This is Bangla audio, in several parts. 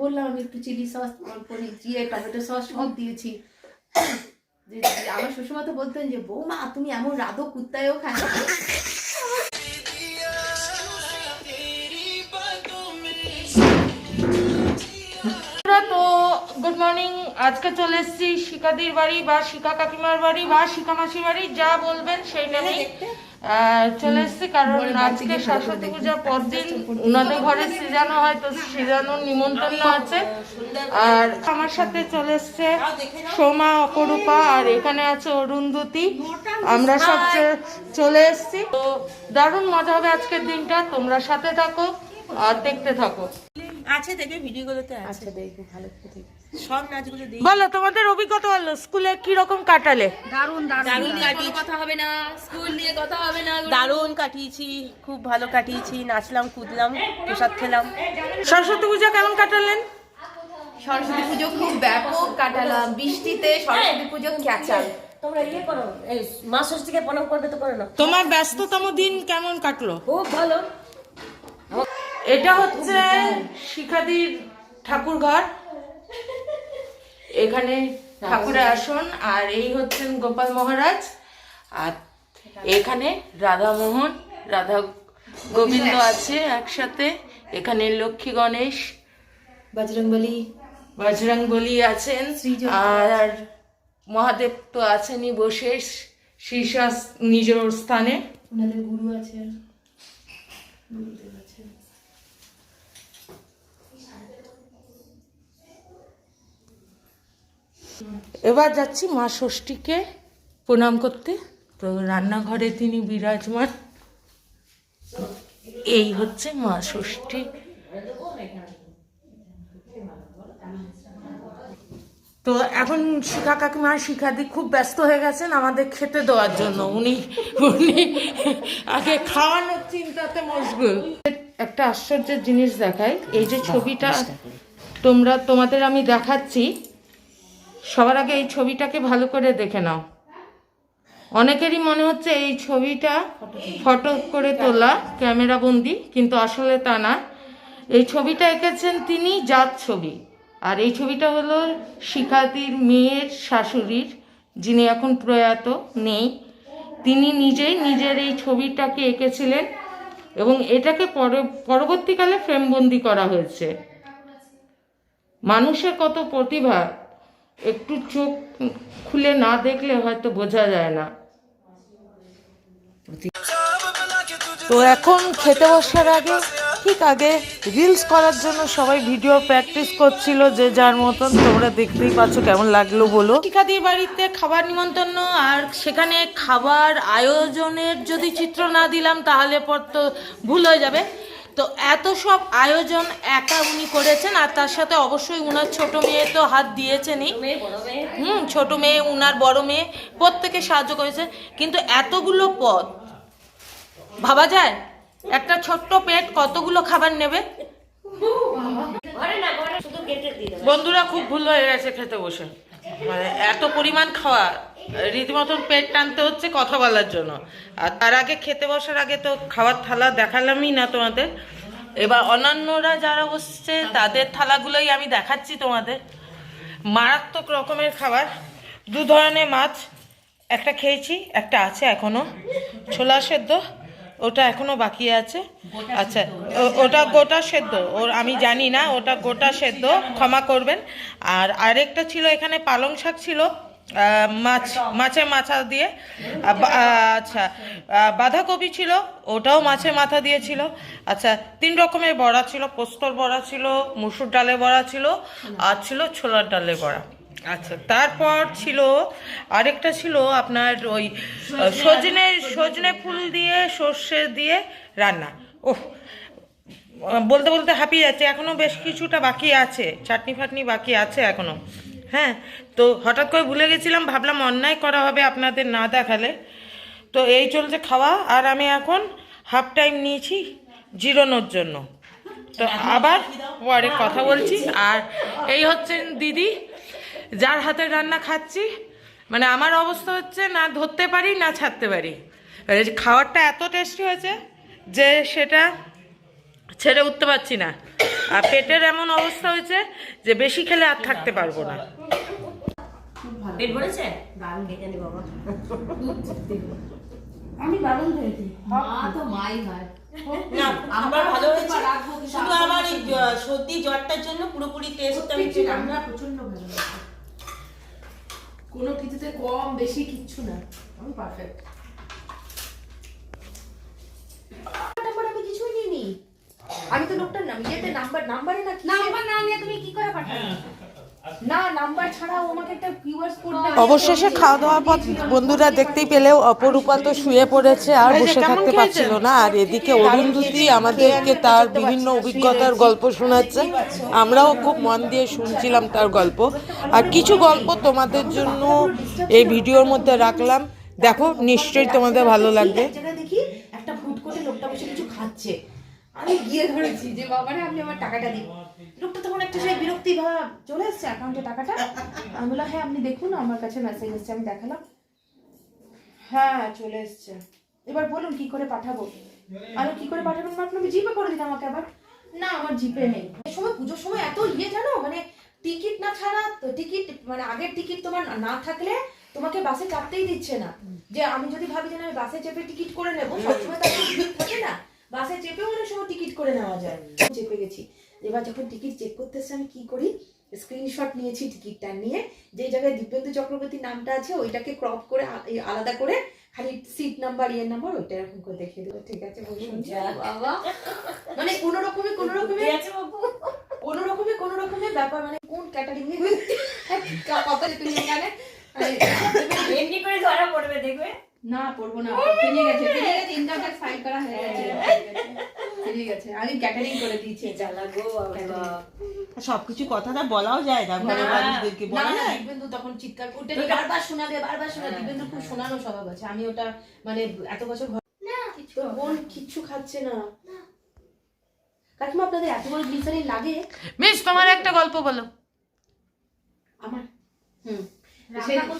বললাম আমি একটু চিলি সস করে জিরে, টমেটো সস সব দিয়েছি। যে আমার শ্বশুরমা তো বলতেন যে, বৌমা, তুমি এমন রাধো কুত্তায়ও খায় গুড মর্নিং আজকে চলে এসেছি শিকাদির বাড়ি বা শিকা কাকিমার বাড়ি বা শিকা মাসির বাড়ি যা বলবেন সেই নামেই। আহ, চলে এসেছি কারণ আজকে সরস্বতী পূজার পর দিন ওনাদের ঘরে সিজানো হয় তো সিজানোর নিমন্ত্রণ আছে। আর আমার সাথে চলে এসছে সোমা অপরূপা আর এখানে আছে অরুন্ধতী। আমরা সব চলে এসেছি। তো দারুণ মজা হবে আজকের দিনটা। তোমরা সাথে থাকো আর দেখতে থাকো। আছে দেখবে ভিডিওগুলোতে আছে। আচ্ছা দেখব ভালো করে দেখব। সব নাচগুলো দেখি। বলো তোমাদের অভিজ্ঞতা বলো স্কুলে কি রকম কাটালে? দারুণ কাটিয়েছি। কথা হবে না স্কুল নিয়ে কথা হবে না। দারুণ কাটিয়েছি খুব ভালো কাটিয়েছি নাচলাম কুদলাম প্রসাদ খেলাম। সরস্বতী পূজা কেমন কাটালেন? সরস্বতী পুজো খুব ব্যাপক কাটালাম বৃষ্টিতে সরস্বতী পুজো ক্যাচাল তোমরা ইয়ে করো এই মা ষষ্ঠীকে প্রণাম করবে তো করো না। তোমার ব্যস্ততম দিন কেমন কাটলো? খুব ভালো। এটা হচ্ছে শিখাদির ঠাকুর ঘর এখানে ঠাকুরের আসন আর এই হচ্ছেন গোপাল মহারাজ আর এখানে রাধা মোহন রাধা গোবিন্দ আছে একসাথে এখানে লক্ষ্মী গণেশ বজরংবলী। বজরং বলি আছেন আর মহাদেব তো আছেনই বসে শীর্ষাস নিজের স্থানে। ওনাদের গুরু আছে গুরুদেব আছে এবার যাচ্ছি মা ষষ্ঠীকে প্রণাম করতে। তো রান্নাঘরে তিনি বিরাজমান। এই হচ্ছে মা ষষ্ঠী। তো এখন শিখা কাকিমা শিখাদি খুব ব্যস্ত হয়ে গেছেন আমাদের খেতে দেওয়ার জন্য। উনি উনি আগে খাওয়ানোর চিন্তাতে মশগুল। একটা আশ্চর্যের জিনিস দেখায় এই যে ছবিটা তোমরা তোমাদের আমি দেখাচ্ছি। সবার আগে এই ছবিটাকে ভালো করে দেখে নাও। অনেকেরই মনে হচ্ছে এই ছবিটা ফটো করে তোলা, ক্যামেরা বন্দি, কিন্তু আসলে তা না। এই ছবিটা এঁকেছেন তিনি জাত ছবি। আর এই ছবিটা হলো শিখাতির মেয়ের শাশুড়ির, যিনি এখন প্রয়াত, নেই। তিনি নিজেই নিজের এই ছবিটাকে এঁকেছিলেন এবং এটাকে পরবর্তীকালে ফ্রেমবন্দি করা হয়েছে। মানুষের কত প্রতিভা একটু চোখ খুলে না দেখলে হয়তো বোঝা যায় না। তো এখন খেতে বসার আগে ঠিক আগে রিলস করার জন্য সবাই ভিডিও প্র্যাকটিস করছিল যে যার মতন তোমরা দেখতেই পাচ্ছ কেমন লাগল বলো। টিকাদির বাড়িতে খাবার নিমন্ত্রণ আর সেখানে খাবার আয়োজনের যদি চিত্র না দিলাম তাহলে পর তো ভুল হয়ে যাবে। তো এত সব আয়োজন একা উনি করেছেন আর তার সাথে অবশ্যই উনার ছোট মেয়ে তো হাত দিয়েছেনই। হুম ছোট মেয়ে উনার বড় মেয়ে প্রত্যেকে সাহায্য করেছে। কিন্তু এতগুলো পদ ভাবা যায়? একটা ছোট্ট পেট কতগুলো খাবার নেবে? বন্ধুরা খুব ভুল হয়ে গেছে খেতে বসে। মানে এত পরিমাণ খাওয়া, রীতিমতন পেট টানতে হচ্ছে কথা বলার জন্য। আর তার আগে খেতে বসার আগে তো খাওয়ার থালা দেখালামই না তোমাদের। এবার অন্যান্যরা যারা বসছে, তাদের থালাগুলোই আমি দেখাচ্ছি তোমাদের। মারাত্মক রকমের খাবার। দু ধরনের মাছ, একটা খেয়েছি, একটা আছে এখনও। ছোলা সেদ্ধ ওটা এখনও বাকি আছে। আচ্ছা ওটা গোটা সেদ্ধ। ওর আমি জানি না ওটা গোটা সেদ্ধ। ক্ষমা করবেন। আর আরেকটা ছিল এখানে পালং শাক ছিল মাছ মাছের মাথা দিয়ে। আচ্ছা বাঁধাকপি ছিল ওটাও মাছের মাথা দিয়ে ছিল। আচ্ছা তিন রকমের বড়া ছিল পোস্তর বড়া ছিল মুসুর ডালের বড়া ছিল আর ছিল ছোলার ডালের বড়া। আচ্ছা তারপর ছিল আরেকটা ছিল আপনার ওই সজনে সজনে ফুল দিয়ে সর্ষে দিয়ে রান্না। আহ, বলতে বলতে হাঁপিয়ে যাচ্ছে এখনও বেশ কিছুটা বাকি আছে চাটনি ফাটনি বাকি আছে এখনও। হ্যাঁ তো হঠাৎ করে ভুলে গেছিলাম ভাবলাম অন্যায় করা হবে আপনাদের না দেখালে। তো এই চলছে খাওয়া আর আমি এখন হাফ টাইম নিয়েছি জিরোনোর জন্য। তো আবার পরে কথা বলছি আর এই হচ্ছেন দিদি যার হাতের রান্না খাচ্ছি মানে আমার অবস্থা হচ্ছে না ধরতে পারি না ছাড়তে পারি। খাবারটা এত টেস্টি হয়েছে যে সেটা ছেড়ে উঠতে পারছি না। আর পেটের এমন অবস্থা হয়েছে যে বেশি খেলে আর থাকতে পারব না। পেট ভরেছে? দারুণ কে জানি বাবা। আমি দারুণ হয়েছি মা তো মাই হয়। না আমার ভালো হয়েছে। শুধু আমার এই সর্দি জ্বরটার জন্য পুরোপুরি টেস্টটা আমি সত্যি রান্না প্রচণ্ড। কোনো কিছুতে কম বেশি কিচ্ছু না। আমি পারফেক্ট আমি কিছুই নিইনি। আমি তো লোকটার নাম ইয়েতে নাম্বার নাম্বারে না নাম্বার না নিয়ে তুমি কি করে পাঠাবে না নাম্বার ছাড়া আমাকে একটা কিউআর কোড অবশেষে খাওয়া দাওয়ার পর বন্ধুরা দেখতেই পেলেও অপরূপা তো শুয়ে পড়েছে আর বসে থাকতে পারছিল না। আর এদিকে অরুন্ধতি আমাদেরকে তার বিভিন্ন অভিজ্ঞতার গল্প শোনাচ্ছে। আমরাও খুব মন দিয়ে শুনছিলাম তার গল্প। আর কিছু গল্প তোমাদের জন্য এই ভিডিওর মধ্যে রাখলাম। দেখো নিশ্চয়ই তোমাদের ভালো লাগবে। দেখি একটা ফুট করে লোকটা বসে কিছু খাচ্ছে। আমি গিয়ে ধরেছি যে বাবারে আপনি আমার টাকাটা দিন। লোকটা তখন একটা সেই বিরক্তি ভাব। চলে এসছে অ্যাকাউন্টে টাকাটা? আমি বললাম হ্যাঁ আপনি দেখুন, আমার কাছে মেসেজ এসছে, আমি দেখালাম। হ্যাঁ চলে এসছে। এবার বলুন, কি করে পাঠাবো? আরে, কি করে পাঠাবেন? না আপনি জিপে করে দিন আমাকে আবার। না, আমার জিপে নেই। এই সময় পুজোর সময় এত ইয়ে জানো? মানে টিকিট না ছাড়া, টিকিট মানে আগের টিকিট তোমার না থাকলে তোমাকে বাসে চাপতেই দিচ্ছে না। যে আমি যদি ভাবি যে আমি বাসে চেপে টিকিট করে নেব, সবসময় তো থাকে না। বাসে চেপেও অনেক সময় টিকিট করে নেওয়া যায়। চেপে গেছি। এবার যখন টিকিট চেক করতে এসে আমি কি করি? স্ক্রিনশট নিয়েছি টিকিটটা নিয়ে। যে জায়গায় দিব্যেন্দু চক্রবর্তীর নামটা আছে ওইটাকে ক্রপ করে আলাদা করে খালি সিট নাম্বার ইয়ের নাম্বার ওইটা এরকম করে দেখিয়ে দেবো। ঠিক আছে বাবা। মানে কোনো রকমে কোনো রকমে কোনো রকমে কোনো রকমে ব্যাপার মানে কোন ক্যাটারিং এ কথা তুমি এখানে এমনি করে ধরা পড়বে দেখবে? না পড়ব না গেছে পেরিয়ে গেছে ইনকাম ট্যাক্স ফাইল করা হয়ে গেছে পেরিয়ে গেছে। আমি ক্যাটারিং করে দিয়েছি। জ্বালা গো সবকিছু কথাটা বলাও যায় না ঘরের না, মানুষদেরকে বলা যায়। দিব্যেন্দু তখন চিৎকার করতে বারবার শোনাবে বারবার শোনাবে। দিব্যেন্দু খুব শোনানো স্বভাব আছে। আমি ওটা মানে এত বছর ঘর তোর বোন কিচ্ছু খাচ্ছে না। কাকিমা আপনাদের এত বড় গ্লিসারিন লাগে? মিস তোমার একটা গল্প বলো। আমার? হুম।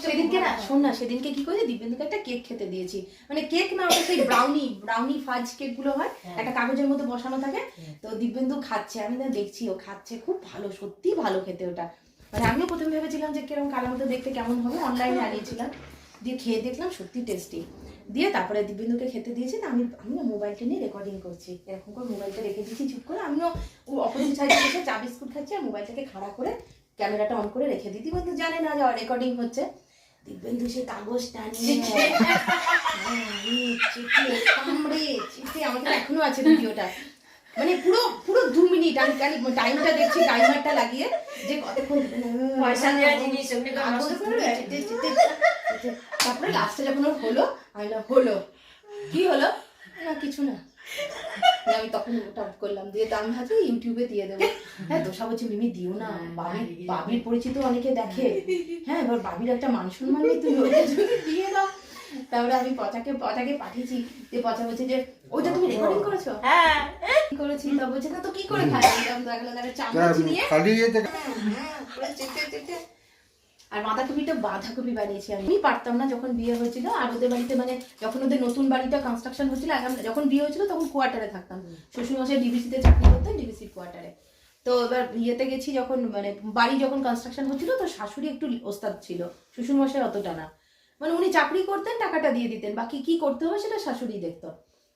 সেদিনকে না শোন না সেদিনকে কি করেছি দিব্যেন্দুকে একটা কেক খেতে দিয়েছি। মানে কেক না ওটা সেই ব্রাউনি ব্রাউনি ফাজ কেকগুলো হয় একটা কাগজের মধ্যে বসানো থাকে। তো দিব্যেন্দু খাচ্ছে আমি না দেখছি ও খাচ্ছে খুব ভালো সত্যি ভালো খেতে ওটা। মানে আমিও প্রথমে ভেবেছিলাম যে কীরকম কালার মতো দেখতে কেমন হবে অনলাইনে আনিয়েছিলাম দিয়ে খেয়ে দেখলাম সত্যি টেস্টি দিয়ে তারপরে দিব্যেন্দুকে খেতে দিয়েছি না আমি আমিও মোবাইলটা নিয়ে রেকর্ডিং করছি। এরকম করে মোবাইলটা রেখে দিয়েছি চুপ করে। আমিও অপোজিট সাইডে বসে চা বিস্কুট খাচ্ছি আর মোবাইলটাকে খাড়া করে ক্যামেরাটা অন করে রেখে দিই। দিব্যেন্দু জানে না যে রেকর্ডিং হচ্ছে। দিব্যেন্দু সে কাগজটা নিয়ে হ্যাঁ, কামড়ে, চেপে, আমার এখনও আছে ভিডিওটা। মানে পুরো পুরো দু মিনিট। আমি খালি টাইমটা দেখছি টাইমারটা লাগিয়ে যে কতক্ষণ পয়সা দেওয়া জিনিস কাগজ। তারপরে লাস্টে যখন হলো আমি হলো। কি হলো? না কিছু না। আমি তখন ওটা করলাম দিয়ে তো আমি ভাবছি ইউটিউবে দিয়ে দেবো। হ্যাঁ তোষা বলছে মিমি দিও না। বাবির বাবির পরিচিত অনেকে দেখে। হ্যাঁ এবার বাবির একটা মান সম্মান নেই তুমি যদি দিয়ে দাও। তারপরে আমি পচাকে পচাকে পাঠিয়েছি। যে পচা বলছে যে ওইটা তুমি রেকর্ডিং করেছ? হ্যাঁ। কি করেছি। তা বলছে না তো কি করে খাই আমি দেখলাম একটা চামচ নিয়ে খালি আর বাঁধাকপিটা বাঁধাকপি বানিয়েছি আমি। পারতাম না যখন বিয়ে হয়েছিল আর ওদের বাড়িতে মানে যখন ওদের নতুন বাড়িটা কনস্ট্রাকশন হচ্ছিল যখন বিয়ে হয়েছিল তখন কোয়ার্টারে থাকতাম। শ্বশুর মশাই ডিবিসিতে চাকরি করতেন ডিবিসির কোয়ার্টারে তো এবার বিয়েতে গেছি যখন মানে বাড়ি যখন কনস্ট্রাকশন হচ্ছিল তো শাশুড়ি একটু ওস্তাদ ছিল। শ্বশুর মশাই অতটা না। মানে উনি চাকরি করতেন টাকাটা দিয়ে দিতেন। বাকি কি করতে হবে সেটা শাশুড়ি দেখতো।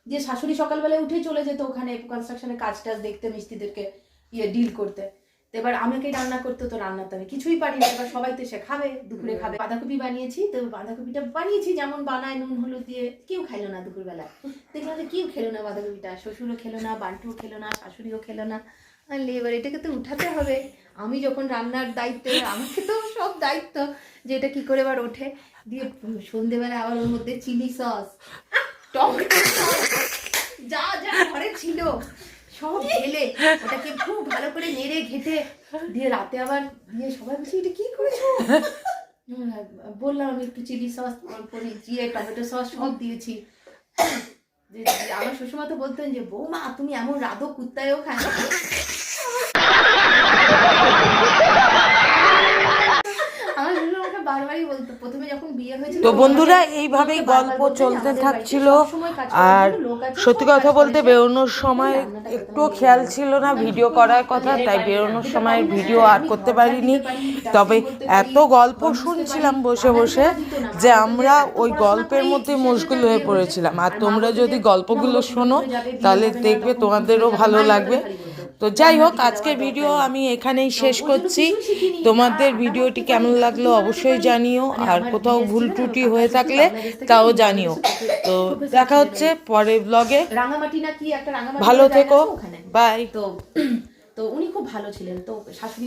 যে শাশুড়ি সকালবেলায় উঠে চলে যেত ওখানে কনস্ট্রাকশনের কাজ টাজ দেখতে মিস্ত্রিদেরকে ইয়ে ডিল করতে। তো এবার আমাকে রান্না করতে তো রান্নাতে আমি কিছুই পারি না। এবার সবাই তো সে খাবে দুপুরে খাবে। বাঁধাকপি বানিয়েছি তো বাঁধাকপিটা বানিয়েছি যেমন বানায় নুন হলুদ দিয়ে। কেউ খাইলো না দুপুরবেলা। দেখলাম যে কেউ খেলো না বাঁধাকপিটা। শ্বশুরও খেলো না বান্টুও খেলো না শাশুড়িও খেলো না। আনলে এবার এটাকে তো উঠাতে হবে। আমি যখন রান্নার দায়িত্ব আমাকে তো সব দায়িত্ব যে এটা কি করে এবার ওঠে। দিয়ে সন্ধেবেলা আবার ওর মধ্যে চিলি সস টমেটো সস যা যা ঘরে ছিল। সব ঢেলে ওটাকে খুব ভালো করে নেড়ে ঘেটে দিয়ে রাতে আবার দিয়ে সবাই বলছে, এটা কি করেছ? বললাম আমি একটু চিলি সস তারপরে জিরে, টমেটো সস সব দিয়েছি। আমার শ্বশুরমা তো বলতেন যে, বৌমা, তুমি এমন রাধো কুত্তায়ও খায় না আমার বারবারই বলতো প্রথমে যখন বিয়ে হয়েছিল তো বন্ধুরা এইভাবেই গল্প চলতে থাকছিল। আর সত্যি কথা বলতে বেরোনোর সময় একটুও খেয়াল ছিল না ভিডিও করার কথা তাই বেরোনোর সময় ভিডিও আর করতে পারিনি। তবে এত গল্প শুনছিলাম বসে বসে যে আমরা ওই গল্পের মধ্যে মশগুল হয়ে পড়েছিলাম। আর তোমরা যদি গল্পগুলো শোনো তাহলে দেখবে তোমাদেরও ভালো লাগবে। তো যাই হোক আজকের ভিডিও আমি এখানেই শেষ করছি। তোমাদের ভিডিওটি কেমন লাগল অবশ্যই জানিও আর কোথাও ভুল ত্রুটি হয়ে থাকলে তাও জানিও। তো দেখা হচ্ছে পরের ব্লগে রাঙামাটি না কি একটা ভালো থেকো। বাই তো তো উনি খুব ভালো ছিলেন। তো শাশুড়ি